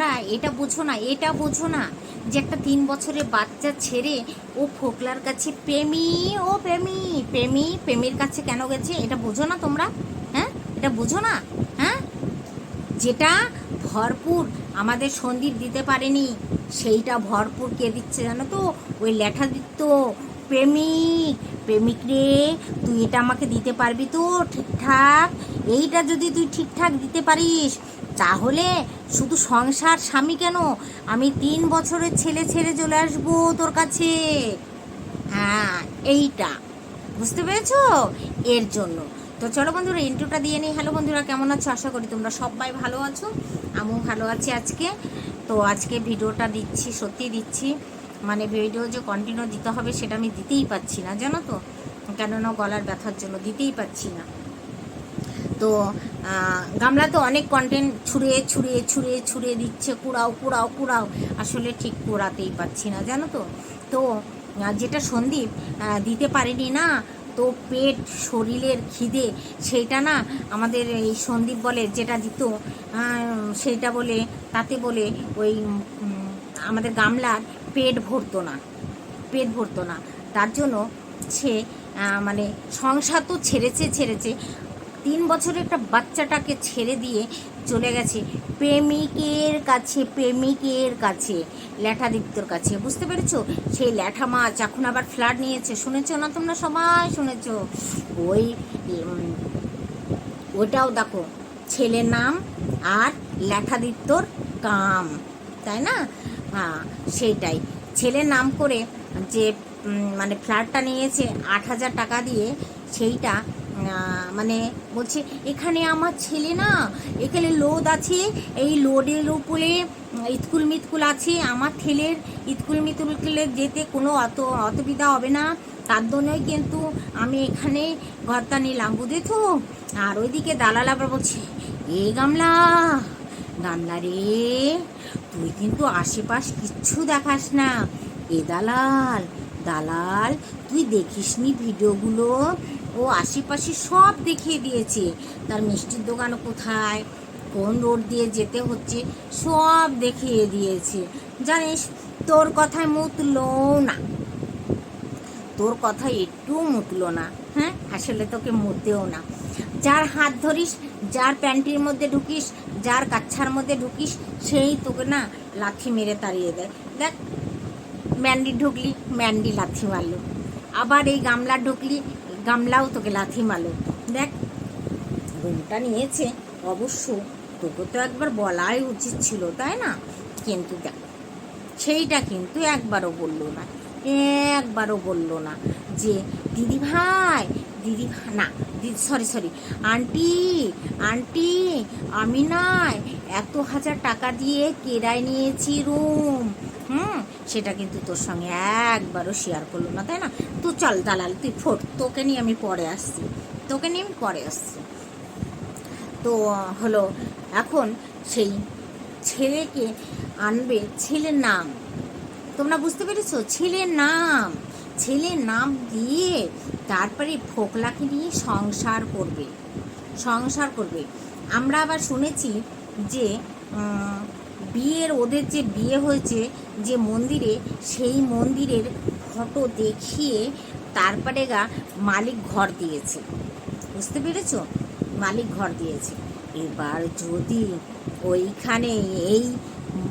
তোমরা এটা বোঝো না, এটা বোঝো না যে একটা তিন বছরের বাচ্চা ছেড়ে ও ফোকলার কাছে প্রেমী, ও প্রেমী প্রেমী, প্রেমীর কাছে কেন গেছে এটা বোঝো না তোমরা? হ্যাঁ? এটা বোঝো না? হ্যাঁ? যেটা ভরপুর আমাদের সন্দীপ দিতে পারেনি, সেইটা ভরপুর কে দিচ্ছে জানো তো? ওই লেঠা দিত প্রেমিক প্রেমিক রে, তুই এটা আমাকে দিতে পারবি তো ঠিকঠাক? এইটা যদি তুই ঠিকঠাক দিতে পারিস তাহলে শুধু সংসার স্বামী কেন? আমি তিন বছরের ছেলে ছেড়ে চলে আসব তোর কাছে। হ্যাঁ এইটা। বুঝতে পেরেছ? এর জন্য। তো চলো বন্ধুরা ইন্টুটা দিয়ে নিই। হ্যালো বন্ধুরা, কেমন আছো? আশা করি তোমরা সবাই ভালো আছো। আমিও ভালো আছি আজকে। তো আজকে ভিডিওটা দিচ্ছি, সত্যি দিচ্ছি। মানে ভিডিও যে কন্টিনিউ দিতে হবে, সেটা আমি দিতেই পাচ্ছি না, জানো তো? কেননা গলার ব্যথার জন্য দিতেই পাচ্ছি না। তো গামলা তো অনেক কন্টেন্ট ছুঁড়ে ছুঁড়ে ছুঁড়ে ছুঁড়ে দিচ্ছে, কুড়াও কুড়াও কুড়াও। আসলে ঠিক কুড়াতেই পাচ্ছি না, জানো তো? তো যেটা সন্দীপ দিতে পারেনি না, তো পেট শরীরের খিদে, সেইটা না আমাদের এই সন্দীপ বলে, যেটা দিত সেইটা বলে, তাতে বলে ওই আমাদের গামলার পেট ভরতো না, পেট ভরতো না। তার জন্য সে মানে সংসার তো ছেড়েছে ছেড়েছে তিন বছরের একটা বাচ্চাটাকে ছেড়ে দিয়ে চলে গেছে প্রেমিকের কাছে প্রেমিকের কাছে, ল্যাঠাদিত্যর কাছে। বুঝতে পেরেছ? সেই ল্যাঠা মাছ এখন আবার ফ্ল্যাট নিয়েছে, শুনেছো না তোমরা সবাই? শুনেছো? ওই ওটাও দেখো, ছেলের নাম আর ল্যাঠাদিত্যর কাম, তাই না? হ্যাঁ সেইটাই। ছেলের নাম করে যে মানে ফ্ল্যাটটা নিয়েছে আট হাজার টাকা দিয়ে, সেইটা মানে বলছে, এখানে আমার ছেলে না, এখানে লোড আছে, এই লোডের উপরে ইতকুল মিতকুল আছে, আমার ছেলের ইতকুল মিতকুলে যেতে কোনো অত অসুবিধা হবে না, তার জন্যই কিন্তু আমি এখানে ঘরটা নিলাম, বুঝেছ? আর ওইদিকে দালাল আবার বলছে, এ গামলা গামলা রে, তুই কিন্তু আশেপাশ কিচ্ছু দেখাস না। এ দালাল দালাল, তুই দেখিসনি ভিডিওগুলো ও আশেপাশে সব দেখিয়ে দিয়েছে। তার মিষ্টির দোকান কোথায়? কোন রোড দিয়ে যেতে হচ্ছে? সব দেখিয়ে দিয়েছে। জানিস, তোর কথায় মুতলো না। তোর কথা একটু মুতলো না হ্যাঁ? আসলে তোকে মুতেও না। যার হাত ধরিস, যার প্যান্টির মধ্যে ঢুকিস, যার কাচ্ছার মধ্যে ঢুকিস, সেই তোকে না লাথি মেরে তাড়িয়ে দেয়। দেখ, ম্যান্ডি ঢুকলি, ম্যান্ডি লাথি মারলো। আবার এই গামলা ঢুকলি গামলাও তোকে লাথি মারলো। দেখ, রুমটা নিয়েছে, অবশ্য তোকে তো একবার বলাই উচিত ছিল, তাই না? কিন্তু দেখ, সেইটা কিন্তু একবারও বলল না, একবারও বলল না যে, দিদি ভাই, দিদি না দিদি সরি সরি আন্টি আন্টি, আমি নাই এত হাজার টাকা দিয়ে কেরায় নিয়েছি রুম হুম, সেটা কিন্তু তোর সঙ্গে একবারও শেয়ার করল না, তাই না? তুই চল দালাল, তুই ফোট, তোকে নিয়ে আমি পরে আসছি। তোকে নিয়ে আমি পরে আসছি। তো, হলো, এখন সেই ছেলেকে আনবে, ছেলের নাম। তোমরা বুঝতে পেরেছ? ছেলের নাম। ছেলের নাম দিয়ে তারপরে ফোকলাকে নিয়ে সংসার করবে। সংসার করবে। আমরা আবার শুনেছি যে বিয়ের ওদের যে বিয়ে হয়েছে, যে মন্দিরে, সেই মন্দিরের ফটো দেখিয়ে তারপরে গা মালিক ঘর দিয়েছে। বুঝতে পেরেছ? মালিক ঘর দিয়েছে। এবার যদি ওইখানে এই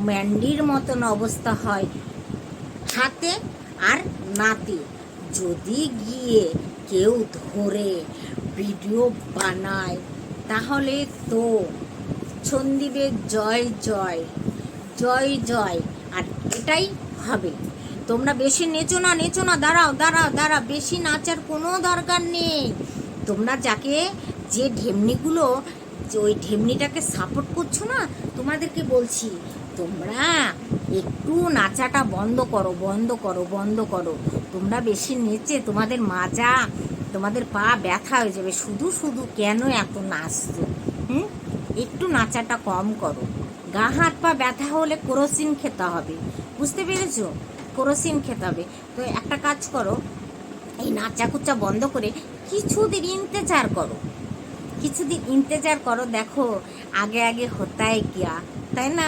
ম্যান্ডির মতন অবস্থা হয়, হাতে আর নাতে, যদি গিয়ে কেউ ধরে ভিডিও বানায়, তাহলে তো সন্দীপের জয় জয়। জয় জয়। আর এটাই হবে। তোমরা বেশি নেচো না নেচো না, দাঁড়াও দাঁড়াও দাঁড়াও। বেশি নাচার কোনো দরকার নেই। তোমরা যাকে যে ঢেমনিগুলো ওই ঢেমনিটাকে সাপোর্ট করছ না, তোমাদেরকে বলছি, তোমরা একটু নাচাটা বন্ধ করো বন্ধ করো বন্ধ করো। তোমরা বেশি নেচে, তোমাদের মাজা, তোমাদের পা ব্যথা হয়ে যাবে। শুধু শুধু কেন এত নাচছো? হুম? একটু নাচাটা কম করো। গা হাত পা ব্যথা হলে কেরোসিন খেতে হবে। বুঝতে পেরেছ? কেরোসিন খেতে হবে। তো একটা কাজ করো, এই নাচা কুচা বন্ধ করে কিছুদিন ইন্তেজার করো। কিছুদিন ইন্তেজার করো, দেখো আগে আগে হতায় কিয়া, তাই না?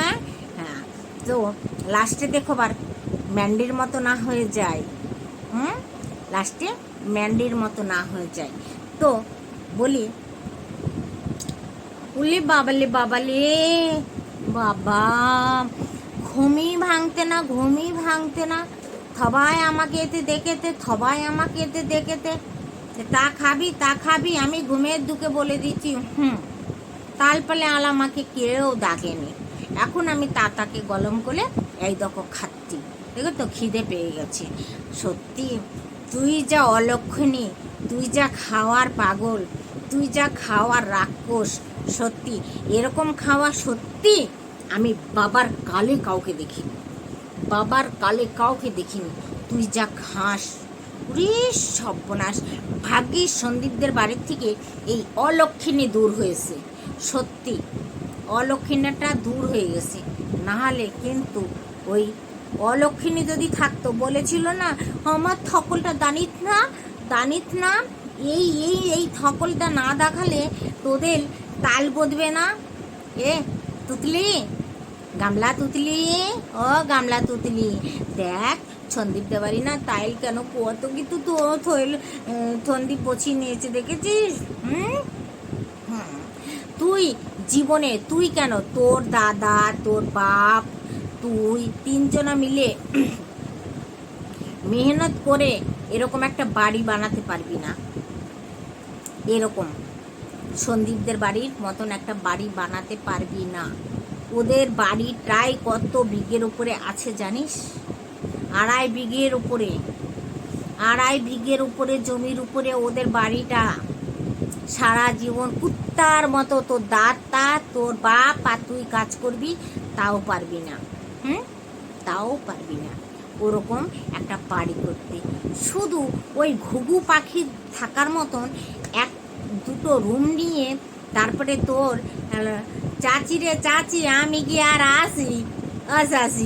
হ্যাঁ তো লাস্টে দেখো বার ম্যান্ডির মতো না হয়ে যায়। হুম? লাস্টে ম্যান্ডির মতো না হয়ে যায়। তো বলি, উলি বাবালে বাবালে বাবা, ঘুমই ভাঙতে না, ঘুমই ভাঙতে না। সবাই আমাকে এতে দেখেতে সবাই আমাকে এতে দেখেতে তা খাবি তা খাবি, আমি ঘুমের দুকে বলে দিচ্ছি, হুম, তাল পালে আল আমাকে কেউ ডাকেনি এখন আমি তাতাকে গলম করে এই দেখো খাচ্ছি। দেখো তো খিদে পেয়ে গেছে। সত্যি, তুই যা অলক্ষণী, তুই যা খাওয়ার পাগল, তুই যা খাওয়ার রাক্ষস, সত্যি, এরকম খাওয়া সত্যি আমি বাবার কালে কাউকে দেখিনি। বাবার কালে কাউকে দেখিনি। তুই যা খাস রে সর্বনাশ। ভাগ্যিস সন্দীপদের বাড়ির থেকে এই অলক্ষিণী দূর হয়েছে। সত্যি, অলক্ষিণাটা দূর হয়ে গেছে। নাহলে কিন্তু ওই অলক্ষিণী যদি থাকতো, বলেছিল না, আমার থকলটা দানিত না দানিত না, এই এই এই থকলটা না দেখালে তোদের তাল বদবে না? এ, তুতলি গামলা তুতলি? ও গামলা তুতলি। দেখ, সন্দীপ দেবারি না তাইল কেন? কত কিন্তু তো থইল সন্দীপ পছিয়ে নিয়েছে, দেখেছিস? হুম। তুই জীবনে, তুই কেন? তোর দাদা, তোর বাপ, তুই তিনজনা মিলে মেহনত করে এরকম একটা বাড়ি বানাতে পারবি না। এরকম। সন্দীপদের বাড়ির মতন একটা বাড়ি বানাতে পারবি না। ওদের বাড়ি প্রায় কত বিঘের উপরে আছে জানিস? আড়াই বিঘের উপরে। আড়াই বিঘের উপরে, জমির উপরে ওদের বাড়িটা সারা জীবন কুত্তার মতো। তোর দাঁতটা তোর বাপ আর তুই কাজ করবি, তাও পারবি না। হুম? তাও পারবি না। ওরকম একটা বাড়ি করতে। শুধু ওই ঘুঘু পাখি থাকার মতন এক দুটো রুম নিয়ে, তারপরে তোর চাচি রে চাচি, আমি কি আর আসি আস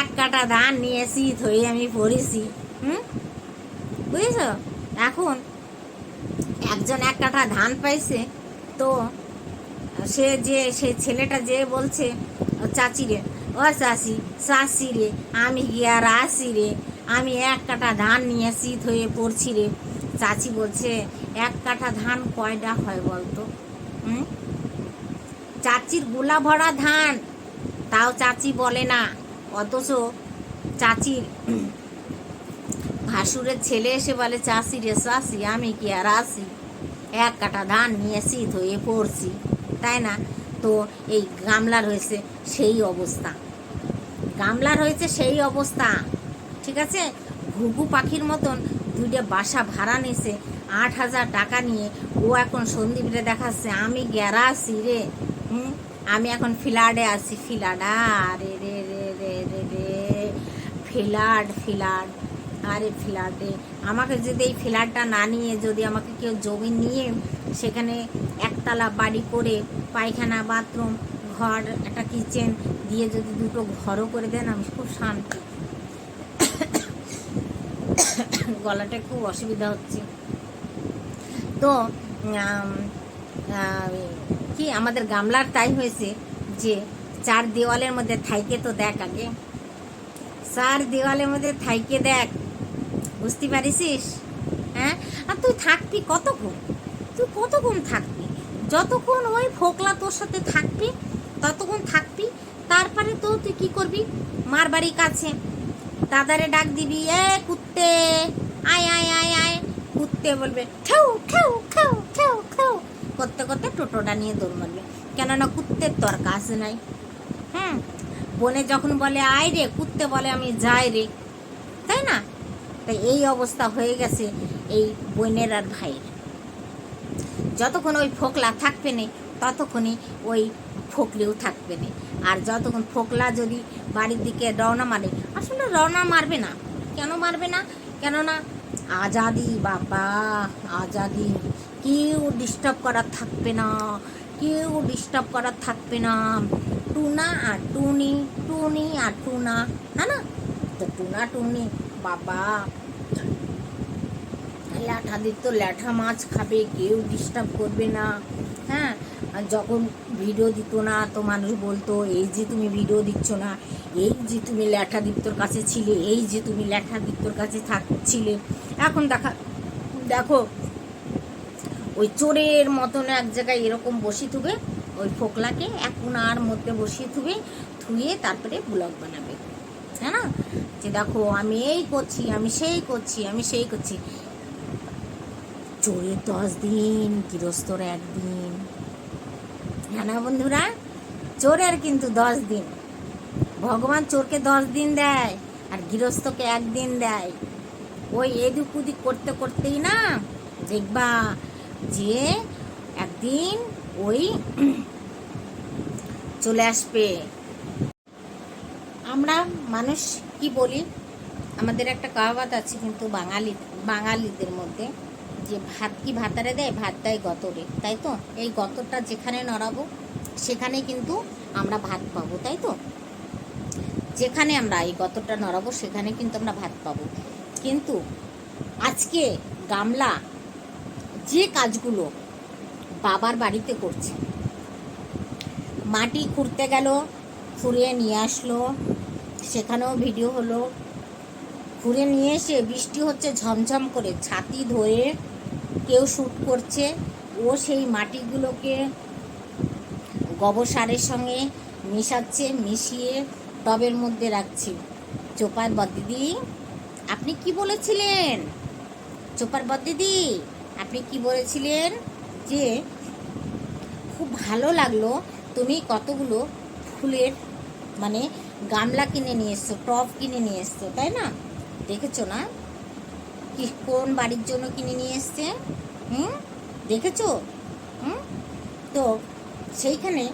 এক কাটা ধান নিয়ে শীত হয়ে আমি পড়েছি। হুম? বুঝেছ? এখন একজন এক কাঠা ধান পাইছে, তো সে যে, সে ছেলেটা যে বলছে, চাচি রে, ও চাচি চাচি রে, আমি কি আর আসি রে? আমি এক কাঠা ধান নিয়ে শীত হয়ে পড়ছি রে। চাচি বলছে, এক কাঠা ধান কয়টা হয় বলতো? হুম? চাচির গোলা ভরা ধান। তাও চাচি বলে না। অথচ চাচির ভাসুরের ছেলে এসে বলে চাষি রে চাষি আমি কি আর আসি এক কাটা ধান নিয়েছি, ধুয়ে পড়ছি। তাই না? তো এই গামলার হয়েছে সেই অবস্থা। গামলার হয়েছে সেই অবস্থা। ঠিক আছে? ঘুঘু পাখির মতন দুইটা বাসা ভাড়া নিয়েছে। আট হাজার টাকা নিয়ে। ও এখন সন্দীপরে দেখাচ্ছে, আমি গ্যারাসি রে? হুম? আমি এখন ফিলাডে আছি, ফিলাড। আরে রে রে রে রে রে। ফিলাড ফিলাড। আরে ফ্ল্যাটে আমাকে যদি এই ফ্ল্যাটটা না নিয়ে যদি আমাকে কেউ জমি নিয়ে সেখানে একতলা বাড়ি করে পায়খানা, বাথরুম, ঘর, একটা কিচেন দিয়ে যদি দুটো ঘরও করে দেন, আমি খুব শান্তি। গলাটা খুব অসুবিধা হচ্ছে। তো কি আমাদের গামলার তাই হয়েছে যে চার দেওয়ালের মধ্যে থাইকে তো দেখ আগে। চার দেওয়ালের মধ্যে থাইকে দেখ। বুঝতে পারিস হ্যাঁ? আর তুই থাকবি কতক্ষণ? তুই কতক্ষণ থাকবি? যতক্ষণ ওই ফোকলা তোর সাথে থাকবি, ততক্ষণ থাকবি। তারপরে তো তুই কি করবি? মার বাড়ির কাছে। দাদারে ডাক দিবি, এ কুত্তে! আয় আয় আয় আয়। কুত্তে বলবে খেউ খেউ খেউ খেউ করতে করতে টোটোটা নিয়ে দৌড় মারবে কেননা কুত্তের তোর কাজ নাই। হ্যাঁ বনে যখন বলে, আয় রে, কুত্তে বলে, আমি যাই রে। তাই না? তাই এই অবস্থা হয়ে গেছে এই বোনের আর ভাইয়ের। যতক্ষণ ওই ফোকলা থাকবে না ততক্ষণই ওই ফোকলেও থাকবে না। আর যতক্ষণ ফোকলা যদি বাড়ির দিকে রওনা মারে, আসলে রওনা মারবে না। কেন মারবে না? কেননা আজাদি বাবা, আজাদি কেউ ডিস্টার্ব করার থাকবে না, কেউ ডিস্টার্ব করার থাকবে না। টুনা আর টুনি টুনি আর টুনা, না না, তো টুনা, টুনি, বাবা। ল্যাঠা দিত ল্যাঠা মাছ খাবে, কেউ ডিস্টার্ব করবে না। হ্যাঁ আর যখন ভিডিও দিত না, তো মানুষ বলতো, এই যে তুমি ভিডিও দিচ্ছ না, এই যে তুমি ল্যাঠা দীপ্তর কাছে ছিলে, এই যে তুমি ল্যাঠা দীপ্তর কাছে থাকছিলে এখন দেখা, দেখো ওই চোরের মতন এক জায়গায় এরকম বসি থুবে, ওই ফোকলাকে এক কোনার মধ্যে বসিয়ে থুবে, থুয়ে তারপরে ব্লগ বানাবে। হ্যাঁ না? যে দেখো, আমি এই করছি, আমি সেই করছি, আমি সেই করছি। চোরের দশ দিন, গৃহস্থর একদিন। হ্যাঁ না বন্ধুরা? চোরের কিন্তু দশ দিন। ভগবান চোরকে দশ দিন দেয়, আর গৃহস্থকে একদিন দেয়। ওই এদিক উদিক করতে করতেই না, দেখবা যে একদিন ওই চলে আসবে। আমরা মানুষ কি বলি? আমাদের একটা কাহাবাত আছে কিন্তু বাঙালি, বাঙালিদের মধ্যে যে ভাত কি ভাতারে দেয়, ভাত দেয় গতরে, তাই তো? এই গতরটা যেখানে নড়াবো, সেখানে কিন্তু আমরা ভাত পাবো, তাই তো? যেখানে আমরা এই গতরটা নড়াবো, সেখানে কিন্তু আমরা ভাত পাবো। কিন্তু আজকে গামলা যে কাজগুলো বাবার বাড়িতে করছে। মাটি খুঁড়তে গেল, খুঁড়িয়ে নিয়ে আসলো, সেখানেও ভিডিও হলো। খুঁড়ে নিয়ে এসে বৃষ্টি হচ্ছে, ঝমঝম করে ছাতি ধরে কেউ শ্যুট করছে। ও সেই মাটিগুলোকে গোবর সঙ্গে মেশাচ্ছে, মিশিয়ে টবের মধ্যে রাখছে। চোপার বদিদি আপনি কি বলেছিলেন? চোপার বদিদি আপনি কি বলেছিলেন যে খুব ভালো লাগল তুমি কতগুলো ফুলের মানে গামলা কিনে নিয়ে এসছো টব কিনে নিয়ে এসছো, তাই না? দেখেছ না? কি কোন বাড়ির জন্য কিনে নিয়ে এসছে? হুম? দেখেছ? হুম? তো সেইখানে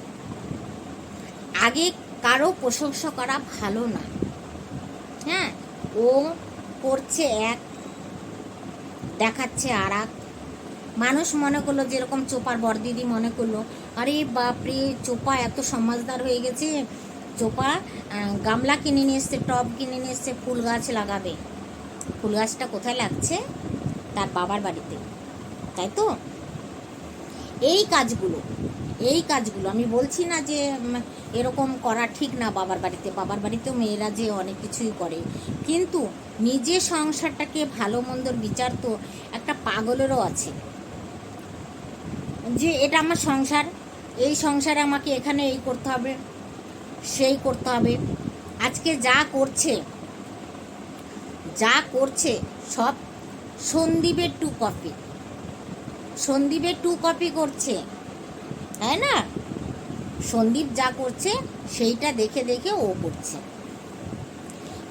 আগে কারও প্রশংসা করা ভালো না। হ্যাঁ? ও করছে এক, দেখাচ্ছে আর এক মানুষ মনে করল যেরকম চোপার বরদিদি মনে করল, আরে বাপরে, চোপা এত সমাজদার হয়ে গেছে, চোপা গামলা কিনে নিয়ে এসছে, টব কিনে নিয়ে এসছে, ফুল গাছ লাগাবে। ফুল গাছটা কোথায় লাগছে? তার বাবার বাড়িতে। তাই তো? এই কাজগুলো এই কাজগুলো। আমি বলছি না যে এরকম করা ঠিক না বাবার বাড়িতে। বাবার বাড়িতেও মেয়েরা যে অনেক কিছুই করে। কিন্তু নিজে সংসারটাকে ভালো মন্দর বিচার তো একটা পাগলেরও আছে। যে এটা আমার সংসার, এই সংসারে আমাকে এখানে এই করতে হবে, সেই করতে হবে। আজকে যা করছে যা করছে সব সন্দীপের টু কপি সন্দীপের টু কপি করছে, তাই না? সন্দীপ যা করছে, সেইটা দেখে দেখে ও করছে।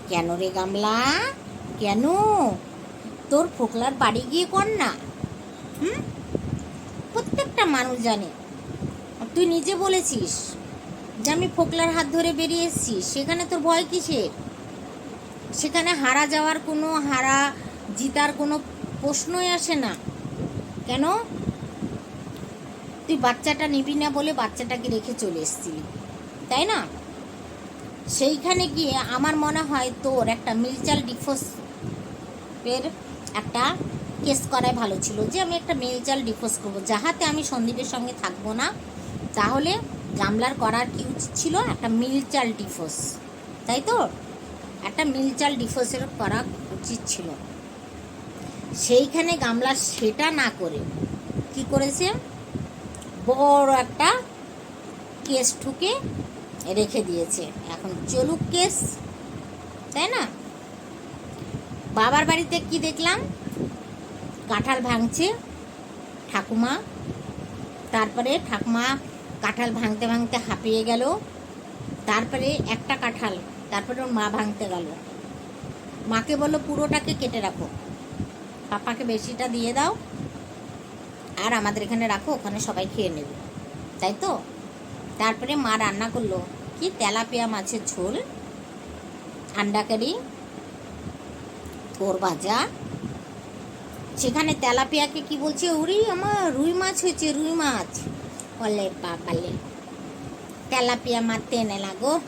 কেন রে গামলা? কেন? তোর ফোকলার বাড়ি গিয়ে কর না হুম? প্রত্যেকটা মানুষ জানে। তুই নিজে বলেছিস যে আমি ফোকলার হাত ধরে বেরিয়ে এসেছি, সেখানে তোর ভয় কিসের? সেখানে হারা যাওয়ার কোনো, হারা জিতার কোনো প্রশ্নই আসে না। কেন? তুই বাচ্চাটা নিবি না বলে বাচ্চাটাকে রেখে চলে এসেছিলি, তাই না? সেইখানে গিয়ে আমার মনে হয় তোর একটা মিলচাল ডিফোর্স এর একটা কেস করাই ভালো ছিল যে আমি একটা মেল মিলচাল ডিফোর্স করব। যাহাতে আমি সন্দীপের সঙ্গে থাকব না, তাহলে গামলার করার কি উচিত ছিল? একটা মিলচাল ডিফোর্স তাই তো? একটা মিলচাল ডিফোর্সের করা উচিত ছিল। সেইখানে গামলা সেটা না করে কি করেছে? বড় একটা কেস ঠুকে রেখে দিয়েছে। এখন চলুক কেস, তাই না? বাবার বাড়িতে কি দেখলাম? কাঁঠাল ভাঙছে ঠাকুমা। তারপরে ঠাকুমা কাঁঠাল ভাঙতে ভাঙতে হাঁপিয়ে গেল। তারপরে একটা কাঁঠাল, তারপরে ওর মা ভাঙতে গেল। মাকে বলল, পুরোটাকে কেটে রাখো। পাপাকে বেশিটা দিয়ে দাও আর আমাদের এখানে রাখো, ওখানে সবাই খেয়ে নেবে। তাই তো? তারপরে মা রান্না করল। কি তেলাপিয়া মাছের ঝোল, আন্ডা কারি, তোর ভাজা সেখানে তেলাপিয়াকে কি বলছে? ওরে আমার রুই মাছ হয়েছে, রুই মাছ। বলে বাবালে তেলাপিয়া মারতে এনে লাগো।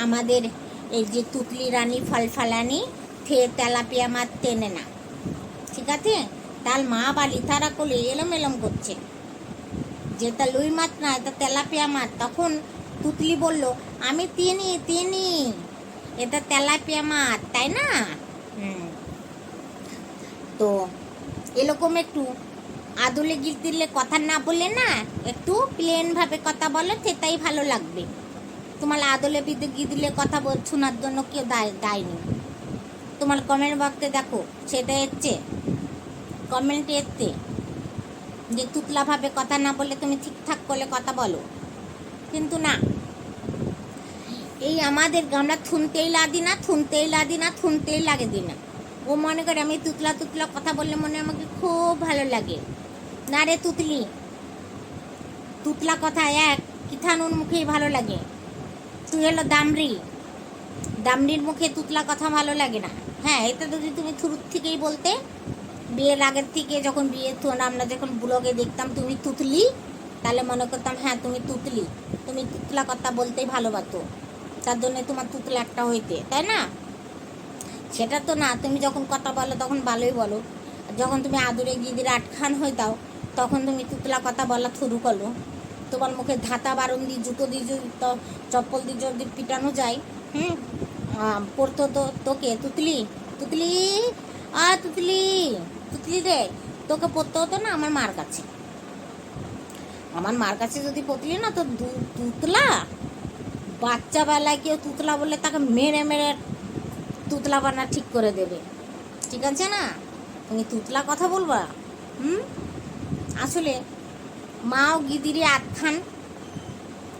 আমাদের এই যে তুতলি রানী, ফলফলানি, থে তেলাপিয়া মারতে এনে না। ঠিক আছে? তার মা বালি তারা কোলে এলম এলম করছে। যে তা লুই মাছ না, এটা তেলাপিয়া মাছ। তখন তুতলি বলল, আমি তিনি তিনি, এটা তেলাপিয়া মাছ, তাই না? হুম। তো এরকম একটু আদলে গিল দিলে কথা না বলে না, একটু প্লেন ভাবে কথা বলো, সেটাই ভালো লাগবে। তোমার আদলে বিদে গিয়ে দিলে কথা বল, শোনার জন্য কেউ দায়, দায়নি। তোমার কমেন্ট বক্সে দেখো, সেটা এসছে। কমেন্ট এসছে যে তুতলাভাবে কথা না বলে তুমি ঠিকঠাক করলে কথা বলো। কিন্তু না, এই আমাদের আমরা থুনতেই লাদি না থুনতেই লাদি না থুনতেই লাগে দি না ও মনে করে আমি তুতলা তুতলা কথা বললে মনে আমাকে খুব ভালো লাগে। না রে তুতলি। তুতলা কথা এক কিথানুর মুখেই ভালো লাগে। তুই হলো দামরি দামরির মুখে তুতলা কথা ভালো লাগে না। হ্যাঁ এটা যদি তুমি শুরুর থেকেই বলতে, বিয়ের আগের থেকে যখন বিয়ে আমরা যখন ব্লগে দেখতাম তুমি তুতলি, তাহলে মনে করতাম হ্যাঁ তুমি তুতলি। তুমি তুতলা কথা বলতেই ভালোবাসো। তার জন্য তোমার তুতলা একটা হইতে, তাই না? সেটা তো না, তুমি যখন কথা বলো তখন ভালোই বলো। যখন তুমি আদুরে গিদির আটখান হয়ে দাও তখন তুমি তুতলা কথা বলা শুরু করো। তোমার মুখে ধাতা বারণ দিয়ে, জুতো দিয়ে চপ্পল দিয়ে যদি পিটানো যায়, হুম? পড়তো তো তোকে, তুতলি তুতলি আ তুতলি তুতলি রে, তোকে পড়তে হতো না আমার মার কাছে। আমার মার কাছে যদি পড়লি না, তো তুতলা বাচ্চা বেলায় কেউ তুতলা বললে তাকে মেরে মেরে তুতলা বানা ঠিক করে দেবে। ঠিক আছে না? তুমি তুতলা কথা বলবা? হুম? আসলে মাও গিদিরে আটখান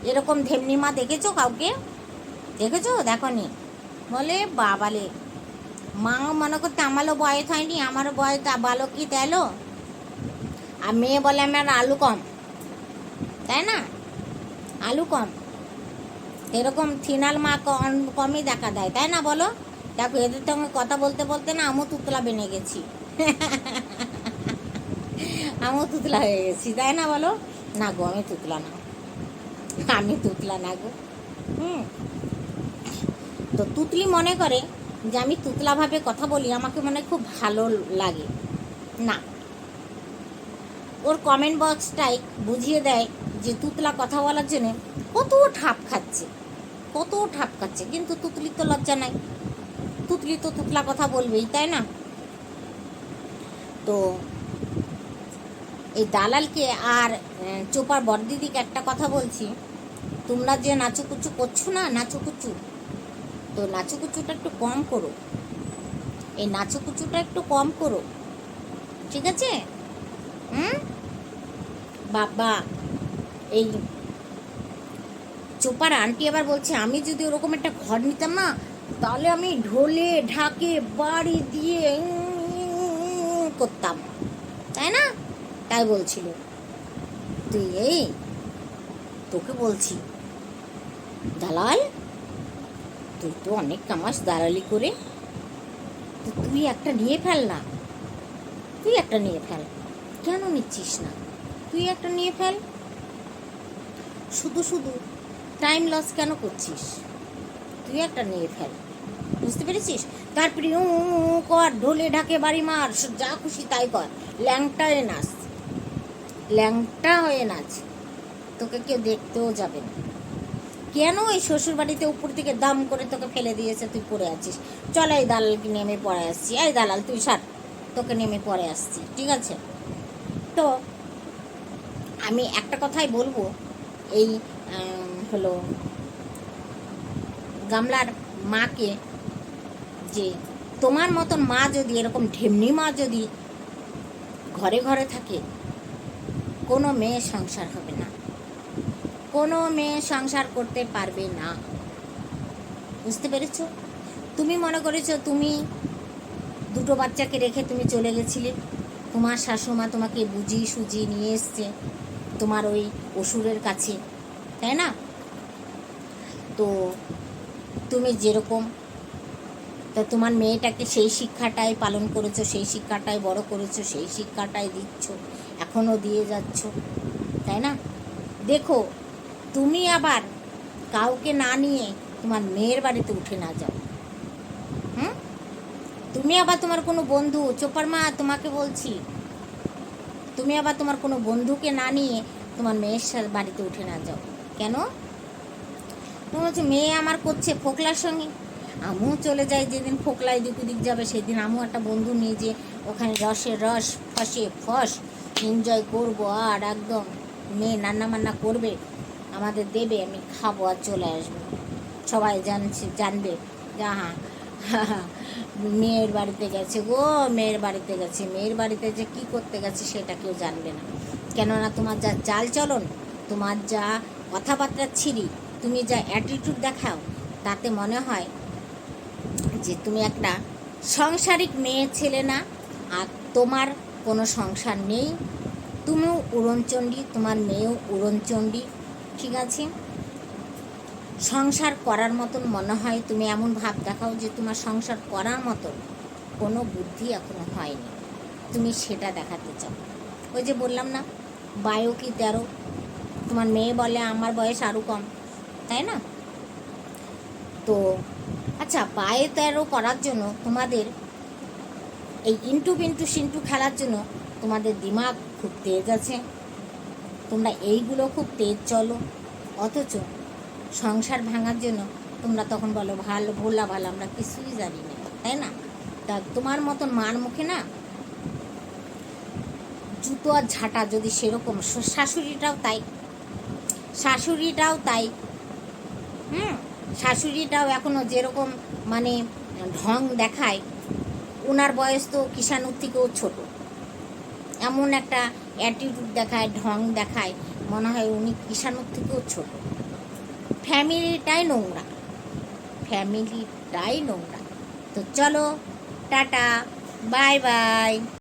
এরকম ধেমনি মা দেখেছ কাউকে? দেখেছ? দেখো নি বলে, বাবালে, মাও মনে করতে আমারও বয়স হয়নি, আমারও বয়স বালো কি তেলো? আর মেয়ে বলে আমার আলু কম। তাই না? আলু কম। এরকম থিনাল মা কম- কমই দেখা দেয়, তাই না বলো? দেখো, এদের সঙ্গে কথা বলতে বলতে না আমিও তুতলা বেনে গেছি। আমিও তুতলা হয়ে গেছি, তাই না বলো? না গো, আমি তুতলা না। আমি তুতলা না গো। হুম। তো তুতলি মনে করে যে আমি তুতলাভাবে কথা বলি, আমাকে মনে খুব ভালো লাগে। না। ওর কমেন্ট বক্সটাই বুঝিয়ে দেয় যে তুতলা কথা বলার জন্য কত ঠাপ খাচ্ছে, কত ঠাপ খাচ্ছে, কিন্তু তুতলির তো লজ্জা নাই। তুতলি তো তুতলা কথা বলবেই, তাই না? তো এই দালালকে আর চোপার বড়দিদিকে একটা কথা বলছি। তোমরা যে নাচুকুচু করছ না, নাচুকুচু? তো নাচুকুচুটা একটু কম করো। এই নাচুকুচুটা একটু কম করো। ঠিক আছে? হুম? বাবা, এই চোপার আন্টি আবার বলছে, আমি যদি ওরকম একটা ঘর নিতাম না তাহলে আমি ঢোলে ঢাকে বাড়ি দিয়ে করতাম। তাই না? তাই বলছিল। তুই এই, তোকে বলছি। দালাল, তুই তো অনেক কামাস দালালি করে। তো তুই একটা নিয়ে ফেল না। তুই একটা নিয়ে ফেল। কেন নিচ্ছিস না? তুই একটা নিয়ে ফেল। শুধু শুধু টাইম লস কেন করছিস? তুই একটা নিয়ে ফেল। বুঝতে পেরেছিস? তারপরে উ কর, ঢোলে ঢাকে বাড়ি মার যা খুশি তাই কর। ল্যাংটা হয়ে নাচ। ল্যাংটা হয়ে নাচ। তোকে কেউ দেখতেও যাবে না। কেন ওই শ্বশুর বাড়িতে উপর থেকে দাম করে তোকে ফেলে দিয়েছে তুই পড়ে আছিস? চল এই দালালকে নেমে পড়ে আসছি। এই দালাল, তুই সার। তোকে নেমে পড়ে আসছি, ঠিক আছে? তো আমি একটা কথাই বলব। এই হলো গামলার মাকে যে তোমার মতন মা যদি এরকম ঢেমনি মা যদি ঘরে ঘরে থাকে, কোনো মেয়ে সংসার হবে না। কোনো মেয়ে সংসার করতে পারবে না। বুঝতে পেরেছ? তুমি মনে করেছ তুমি দুটো বাচ্চাকে রেখে তুমি চলে গেছিলে। তোমার শাশুমা তোমাকে বুঝিয়ে সুজিয়ে নিয়ে এসছে তোমার ওই অসুরের কাছে, তাই না? তো তুমি যেরকম, তা তোমার মেয়েটাকে সেই শিক্ষাটাই পালন করেছ, সেই শিক্ষাটাই বড় করেছ, সেই শিক্ষাটাই দিচ্ছ এখনও দিয়ে যাচ্ছ, তাই না? দেখো, তুমি আবার কাউকে না নিয়ে তোমার মেয়ের বাড়িতে উঠে না যাও। হুম? তুমি আবার তোমার কোনো বন্ধু, চোপার মা, তোমাকে বলছি, তুমি আবার তোমার কোনো বন্ধুকে না নিয়ে তোমার মেয়ের বাড়িতে উঠে না যাও। কেন? তুমি হচ্ছে মেয়ে আমার করছে ফোকলার সঙ্গে। আমিও চলে যাই যেদিন ফোকলায় এদিক ওদিক যাবে, সেদিন আমিও একটা বন্ধু নিয়ে যে ওখানে রসে রস, ফসে ফস এনজয় করব আর একদম মেয়ে রান্না বান্না করবে, আমাদের দেবে, আমি খাব আর চলে আসব। সবাই জানছে, জানবে যে হ্যাঁ মেয়ের বাড়িতে গেছে গো, মেয়ের বাড়িতে গেছে, মেয়ের বাড়িতে যে কি করতে গেছে সেটা কেউ জানবে না। কেননা তোমার যা চাল চলন তোমার যা কথাবার্তা ছিরি তুমি যা অ্যাটিটিউড দেখাও, তাতে মনে হয় যে তুমি একটা সংসারিক মেয়ে ছেলে না, আর তোমার কোনো সংসার নেই। তুমিও উড়নচণ্ডী, তোমার মেয়েও উড়নচণ্ডী, ঠিক আছে? সংসার করার মতন মনে হয়, তুমি এমন ভাব দেখাও যে তোমার সংসার করার মতন কোনো বুদ্ধি এখনও হয়নি। তুমি সেটা দেখাতে চাও। ওই যে বললাম না, বায়ো কি তেরো? তোমার মেয়ে বলে আমার বয়স আরও কম। তাই না? তো আচ্ছা পায়ে তেরো করার জন্য তোমাদের এই ইন্টু বিন্টু সিন্টু খেলার জন্য তোমাদের দিমাগ খুব তেজ আছে। তোমরা এইগুলো খুব তেজ চলো। অথচ সংসার ভাঙার জন্য তোমরা তখন বলো, ভালো, ভোলা, ভালো, আমরা কিছুই জানি না। তাই না? তা তোমার মতন মার মুখে না জুতো আর ঝাঁটা যদি সেরকম, শাশুড়িটাও তাই। শাশুড়িটাও তাই। হুম, শাশুড়িটাও এখনও যেরকম মানে ঢং দেখায় ওনার বয়স তো কিষাণুর থেকেও ছোট। এমন একটা অ্যাটিটিউড দেখায়, ঢং দেখায়, মনে হয় উনি কিষাণুর থেকেও ছোট। ফ্যামিলিটাই নোংরা। ফ্যামিলিটাই নোংরা। তো চলো, টাটা, বাই বাই।